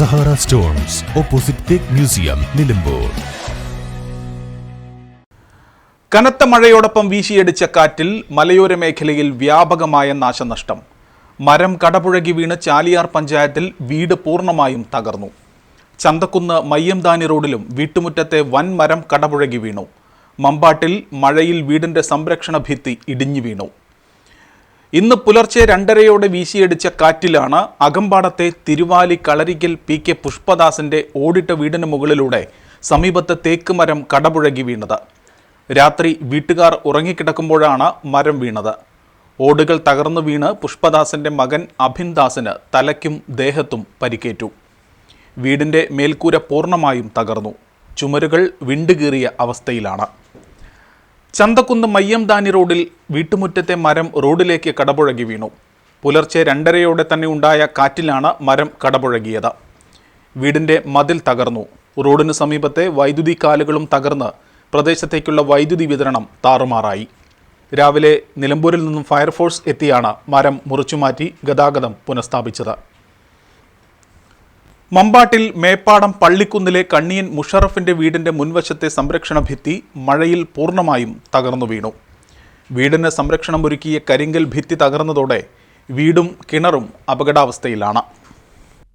Sahara stones opposite തേക്ക് museum Nilambur. കനത്ത മഴയോടൊപ്പം വീശിയടിച്ച കാറ്റിൽ മലയോര മേഖലയിൽ വ്യാപകമായ നാശനഷ്ടം. മരം കടപുഴകി വീണ് ചാലിയാർ പഞ്ചായത്തിൽ വീട് പൂർണമായും തകർന്നു. ചന്തക്കുന്ന് മയ്യംദാനി റോഡിലും വീട്ടുമുറ്റത്തെ വൻ മരം കടപുഴകി വീണു. മമ്പാട്ടിൽ മഴയിൽ വീടിന്റെ സംരക്ഷണ ഭിത്തി ഇടിഞ്ഞു വീണു. ഇന്ന് പുലർച്ചെ രണ്ടരയോടെ വീശിയടിച്ച കാറ്റിലാണ് അകമ്പാടത്തെ തിരുവാലി കളരിക്കൽ പി കെ പുഷ്പദാസിന്റെ ഓടിട്ട വീടിന് മുകളിലൂടെ സമീപത്തെ തേക്ക് മരം കടപുഴകി വീണത്. രാത്രി വീട്ടുകാർ ഉറങ്ങിക്കിടക്കുമ്പോഴാണ് മരം വീണത്. ഓടുകൾ തകർന്നു വീണ് പുഷ്പദാസിന്റെ മകൻ അഭിൻദാസിന് തലയ്ക്കും ദേഹത്തും പരിക്കേറ്റു. വീടിന്റെ മേൽക്കൂര പൂർണമായും തകർന്നു. ചുമരുകൾ വിണ്ടുകീറിയ അവസ്ഥയിലാണ്. ചന്തക്കുന്ന് മയ്യംദാനി റോഡിൽ വീട്ടുമുറ്റത്തെ മരം റോഡിലേക്ക് കടപുഴകി വീണു. പുലർച്ചെ രണ്ടരയോടെ തന്നെ ഉണ്ടായ കാറ്റിലാണ് മരം കടപുഴകിയത്. വീടിന്റെ മതിൽ തകർന്നു. റോഡിന് സമീപത്തെ വൈദ്യുതി കാലുകളും തകർന്ന് പ്രദേശത്തേക്കുള്ള വൈദ്യുതി വിതരണം താറുമാറായി. രാവിലെ നിലമ്പൂരിൽ നിന്നും ഫയർഫോഴ്സ് എത്തിയാണ് മരം മുറിച്ചുമാറ്റി ഗതാഗതം പുനഃസ്ഥാപിച്ചത്. മമ്പാട്ടിൽ മേപ്പാടം പള്ളിക്കുന്നിലെ കണ്ണിയൻ മുഷറഫിന്റെ വീടിന്റെ മുൻവശത്തെ സംരക്ഷണ ഭിത്തി മഴയിൽ പൂർണമായും തകർന്നു വീണു. വീടിന് സംരക്ഷണമൊരുക്കിയ കരിങ്കൽ ഭിത്തി തകർന്നതോടെ വീടും കിണറും അപകടാവസ്ഥയിലാണ്.